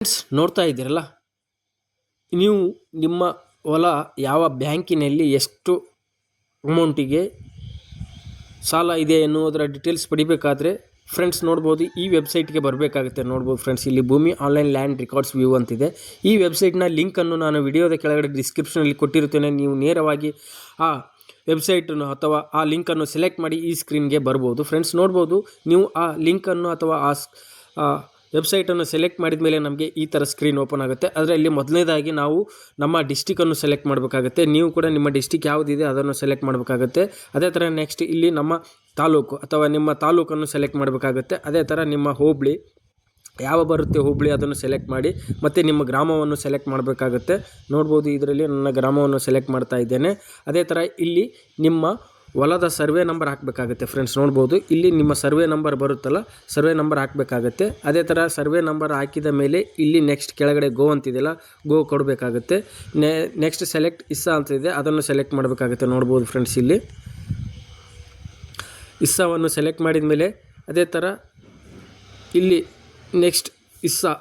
Friends ನೋಡ್ತಾ ಇದ್ದೀರಲ್ಲ? ನೀವು ನಿಮ್ಮ ಹೊಲ ಯಾವ ಬ್ಯಾಂಕಿನಲ್ಲಿ ಎಷ್ಟು ಅಮೌಂಟಿಗೆ ಸಾಲ ಇದೆ ಎನ್ನುವುದರ ಡೀಟೇಲ್ಸ್ ಪಡಿಬೇಕಾದ್ರೆ ಫ್ರೆಂಡ್ಸ್ ನೋಡ್ಬೋದು, ಈ ವೆಬ್ಸೈಟ್ಗೆ ಬರಬೇಕಾಗುತ್ತೆ. ನೋಡ್ಬೋದು ಫ್ರೆಂಡ್ಸ್ ಇಲ್ಲಿ ಭೂಮಿ ಆನ್ಲೈನ್ ಲ್ಯಾಂಡ್ ರೆಕಾರ್ಡ್ಸ್ ವ್ಯೂ ಅಂತಿದೆ. ಈ ವೆಬ್ಸೈಟ್ನ ಲಿಂಕನ್ನು ನಾನು ವಿಡಿಯೋದ ಕೆಳಗಡೆ ಡಿಸ್ಕ್ರಿಪ್ಷನಲ್ಲಿ ಕೊಟ್ಟಿರುತ್ತೇನೆ. ನೀವು ನೇರವಾಗಿ ಆ ವೆಬ್ಸೈಟನ್ನು ಅಥವಾ ಆ ಲಿಂಕನ್ನು ಸೆಲೆಕ್ಟ್ ಮಾಡಿ ಈ ಸ್ಕ್ರೀನ್ಗೆ ಬರ್ಬೋದು. ಫ್ರೆಂಡ್ಸ್ ನೋಡ್ಬೋದು, ನೀವು ಆ ಲಿಂಕನ್ನು ಅಥವಾ ಆ ವೆಬ್ಸೈಟನ್ನು ಸೆಲೆಕ್ಟ್ ಮಾಡಿದ ಮೇಲೆ ನಮಗೆ ಈ ಥರ ಸ್ಕ್ರೀನ್ ಓಪನ್ ಆಗುತ್ತೆ. ಅದರಲ್ಲಿ ಮೊದಲನೇದಾಗಿ ನಾವು ನಮ್ಮ ಡಿಸ್ಟಿಕನ್ನು ಸೆಲೆಕ್ಟ್ ಮಾಡಬೇಕಾಗುತ್ತೆ. ನೀವು ಕೂಡ ನಿಮ್ಮ ಡಿಸ್ಟಿಕ್ ಯಾವುದಿದೆ ಅದನ್ನು ಸೆಲೆಕ್ಟ್ ಮಾಡಬೇಕಾಗುತ್ತೆ. ಅದೇ ಥರ ನೆಕ್ಸ್ಟ್ ಇಲ್ಲಿ ನಮ್ಮ ತಾಲೂಕು ಅಥವಾ ನಿಮ್ಮ ತಾಲೂಕನ್ನು ಸೆಲೆಕ್ಟ್ ಮಾಡಬೇಕಾಗುತ್ತೆ. ಅದೇ ಥರ ನಿಮ್ಮ ಹೋಬಳಿ, ಯಾವ ಬರುತ್ತೆ ಹುಬ್ಳಿ ಅದನ್ನು ಸೆಲೆಕ್ಟ್ ಮಾಡಿ ಮತ್ತು ನಿಮ್ಮ ಗ್ರಾಮವನ್ನು ಸೆಲೆಕ್ಟ್ ಮಾಡಬೇಕಾಗುತ್ತೆ. ನೋಡ್ಬೋದು ಇದರಲ್ಲಿ ನನ್ನ ಗ್ರಾಮವನ್ನು ಸೆಲೆಕ್ಟ್ ಮಾಡ್ತಾ ಇದ್ದೇನೆ. ಅದೇ ಥರ ಇಲ್ಲಿ ನಿಮ್ಮ ಹೊಲದ ಸರ್ವೆ ನಂಬರ್ ಹಾಕಬೇಕಾಗುತ್ತೆ ಫ್ರೆಂಡ್ಸ್ ನೋಡ್ಬೋದು. ಇಲ್ಲಿ ನಿಮ್ಮ ಸರ್ವೆ ನಂಬರ್ ಬರುತ್ತಲ್ಲ, ಸರ್ವೆ ನಂಬರ್ ಹಾಕಬೇಕಾಗುತ್ತೆ. ಅದೇ ಥರ ಸರ್ವೆ ನಂಬರ್ ಹಾಕಿದ ಮೇಲೆ ಇಲ್ಲಿ ನೆಕ್ಸ್ಟ್ ಕೆಳಗಡೆ ಗೋ ಅಂತಿದೆಯಲ್ಲ ಗೋ ಕೊಡಬೇಕಾಗುತ್ತೆ. ನೆಕ್ಸ್ಟ್ ಸೆಲೆಕ್ಟ್ ಇಸ್ಸಾ ಅಂತ ಇದೆ ಅದನ್ನು ಸೆಲೆಕ್ಟ್ ಮಾಡಬೇಕಾಗುತ್ತೆ, ನೋಡ್ಬೋದು ಫ್ರೆಂಡ್ಸ್ ಇಲ್ಲಿ. ಇಸ್ಸಾವನ್ನು ಸೆಲೆಕ್ಟ್ ಮಾಡಿದ ಮೇಲೆ, ಅದೇ ಥರ ಇಲ್ಲಿ ನೆಕ್ಸ್ಟ್ ಇಸ್ಸಾ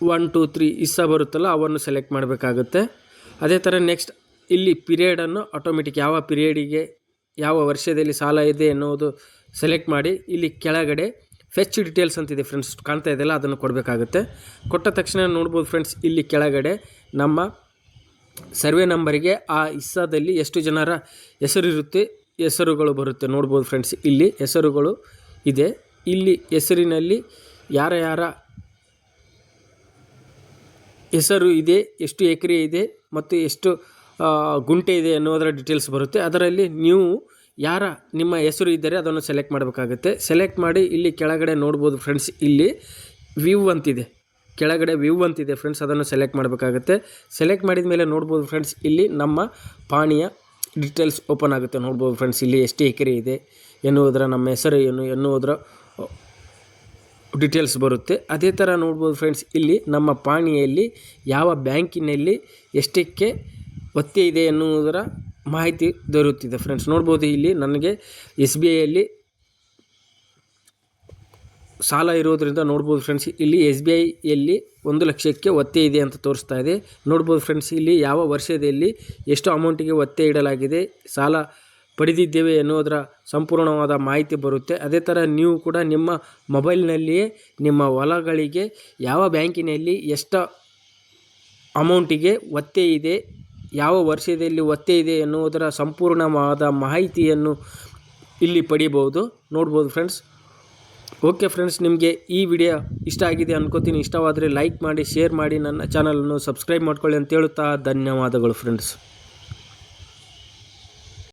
ಒನ್ ಟೂ ತ್ರೀ ಇಸ್ಸಾ ಬರುತ್ತಲ್ಲ, ಅವನ್ನು ಸೆಲೆಕ್ಟ್ ಮಾಡಬೇಕಾಗುತ್ತೆ. ಅದೇ ಥರ ನೆಕ್ಸ್ಟ್ ಇಲ್ಲಿ ಪಿರಿಯಡನ್ನು ಆಟೋಮೆಟಿಕ್ ಯಾವ ಪಿರಿಯಡಿಗೆ ಯಾವ ವರ್ಷದಲ್ಲಿ ಸಾಲ ಇದೆ ಎನ್ನುವುದು ಸೆಲೆಕ್ಟ್ ಮಾಡಿ ಇಲ್ಲಿ ಕೆಳಗಡೆ ಫೆಚ್ ಡೀಟೇಲ್ಸ್ ಅಂತಿದೆ ಫ್ರೆಂಡ್ಸ್ ಕಾಣ್ತಾ ಇದೆಯಲ್ಲ, ಅದನ್ನು ಕೊಡಬೇಕಾಗುತ್ತೆ. ಕೊಟ್ಟ ತಕ್ಷಣ ನೋಡ್ಬೋದು ಫ್ರೆಂಡ್ಸ್ ಇಲ್ಲಿ ಕೆಳಗಡೆ ನಮ್ಮ ಸರ್ವೆ ನಂಬರಿಗೆ ಆ ಇಸ್ಸಾದಲ್ಲಿ ಎಷ್ಟು ಜನರ ಹೆಸರಿರುತ್ತೆ, ಹೆಸರುಗಳು ಬರುತ್ತೆ. ನೋಡ್ಬೋದು ಫ್ರೆಂಡ್ಸ್ ಇಲ್ಲಿ ಹೆಸರುಗಳು ಇದೆ. ಇಲ್ಲಿ ಹೆಸರಿನಲ್ಲಿ ಯಾರ ಯಾರ ಹೆಸರು ಇದೆ, ಎಷ್ಟು ಎಕರೆ ಇದೆ ಮತ್ತು ಎಷ್ಟು ಗುಂಟೆ ಇದೆ ಅನ್ನೋದರ ಡೀಟೇಲ್ಸ್ ಬರುತ್ತೆ. ಅದರಲ್ಲಿ ನೀವು ಯಾರ ನಿಮ್ಮ ಹೆಸರು ಇದ್ದರೆ ಅದನ್ನು ಸೆಲೆಕ್ಟ್ ಮಾಡಬೇಕಾಗುತ್ತೆ. ಸೆಲೆಕ್ಟ್ ಮಾಡಿ ಇಲ್ಲಿ ಕೆಳಗಡೆ ನೋಡ್ಬೋದು ಫ್ರೆಂಡ್ಸ್ ಇಲ್ಲಿ ವ್ಯೂ ಅಂತಿದೆ. ಕೆಳಗಡೆ ವ್ಯೂ ಅಂತಿದೆ ಫ್ರೆಂಡ್ಸ್ ಅದನ್ನು ಸೆಲೆಕ್ಟ್ ಮಾಡಬೇಕಾಗುತ್ತೆ. ಸೆಲೆಕ್ಟ್ ಮಾಡಿದ ಮೇಲೆ ನೋಡ್ಬೋದು ಫ್ರೆಂಡ್ಸ್ ಇಲ್ಲಿ ನಮ್ಮ ಪಾಣಿಯ ಡೀಟೇಲ್ಸ್ ಓಪನ್ ಆಗುತ್ತೆ. ನೋಡ್ಬೋದು ಫ್ರೆಂಡ್ಸ್ ಇಲ್ಲಿ ಎಷ್ಟು ಎಕರೆ ಇದೆ ಎನ್ನುವುದರ, ನಮ್ಮ ಹೆಸರು ಏನು ಎನ್ನುವುದರ ಡಿಟೇಲ್ಸ್ ಬರುತ್ತೆ. ಅದೇ ಥರ ನೋಡ್ಬೋದು ಫ್ರೆಂಡ್ಸ್ ಇಲ್ಲಿ ನಮ್ಮ ಪಾಣಿಯಲ್ಲಿ ಯಾವ ಬ್ಯಾಂಕಿನಲ್ಲಿ ಎಷ್ಟಕ್ಕೆ ಒತ್ತೆ ಇದೆ ಎನ್ನುವುದರ ಮಾಹಿತಿ ದೊರೆಯುತ್ತಿದೆ ಫ್ರೆಂಡ್ಸ್ ನೋಡ್ಬೋದು ಇಲ್ಲಿ ನನಗೆ ಎಸ್ ಬಿ ಐಯಲ್ಲಿ ಸಾಲ ಇರೋದರಿಂದ ನೋಡ್ಬೋದು ಫ್ರೆಂಡ್ಸ್ ಇಲ್ಲಿ ಎಸ್ ಬಿ ಐಯಲ್ಲಿ ಒಂದು ಲಕ್ಷಕ್ಕೆ ಒತ್ತೆ ಇದೆ ಅಂತ ತೋರಿಸ್ತಾ ಇದೆ. ನೋಡ್ಬೋದು ಫ್ರೆಂಡ್ಸ್ ಇಲ್ಲಿ ಯಾವ ವರ್ಷದಲ್ಲಿ ಎಷ್ಟು ಅಮೌಂಟಿಗೆ ಒತ್ತೆ ಇಡಲಾಗಿದೆ, ಸಾಲ ಪಡೆದಿದ್ದೇವೆ ಎನ್ನುವುದರ ಸಂಪೂರ್ಣವಾದ ಮಾಹಿತಿ ಬರುತ್ತೆ. ಅದೇ ಥರ ನೀವು ಕೂಡ ನಿಮ್ಮ ಮೊಬೈಲ್ನಲ್ಲಿಯೇ ನಿಮ್ಮ ಹೊಲಗಳಿಗೆ ಯಾವ ಬ್ಯಾಂಕಿನಲ್ಲಿ ಎಷ್ಟು ಅಮೌಂಟಿಗೆ ಒತ್ತೆ ಇದೆ ಯಾವ ವರ್ಷದಲ್ಲಿ ಒತ್ತೆ ಇದೆ ಎನ್ನುವುದರ ಸಂಪೂರ್ಣವಾದ ಮಾಹಿತಿಯನ್ನು ಇಲ್ಲಿ ಪಡೆಯಬಹುದು ನೋಡ್ಬೋದು ಫ್ರೆಂಡ್ಸ್ ಓಕೆ ಫ್ರೆಂಡ್ಸ್ ನಿಮಗೆ ಈ ವಿಡಿಯೋ ಇಷ್ಟ ಆಗಿದೆ ಅನ್ಕೋತೀನಿ. ಇಷ್ಟವಾದರೆ ಲೈಕ್ ಮಾಡಿ ಶೇರ್ ಮಾಡಿ, ನನ್ನ ಚಾನಲನ್ನು ಸಬ್ಸ್ಕ್ರೈಬ್ ಮಾಡ್ಕೊಳ್ಳಿ ಅಂತ ಹೇಳುತ್ತಾ ಧನ್ಯವಾದಗಳು ಫ್ರೆಂಡ್ಸ್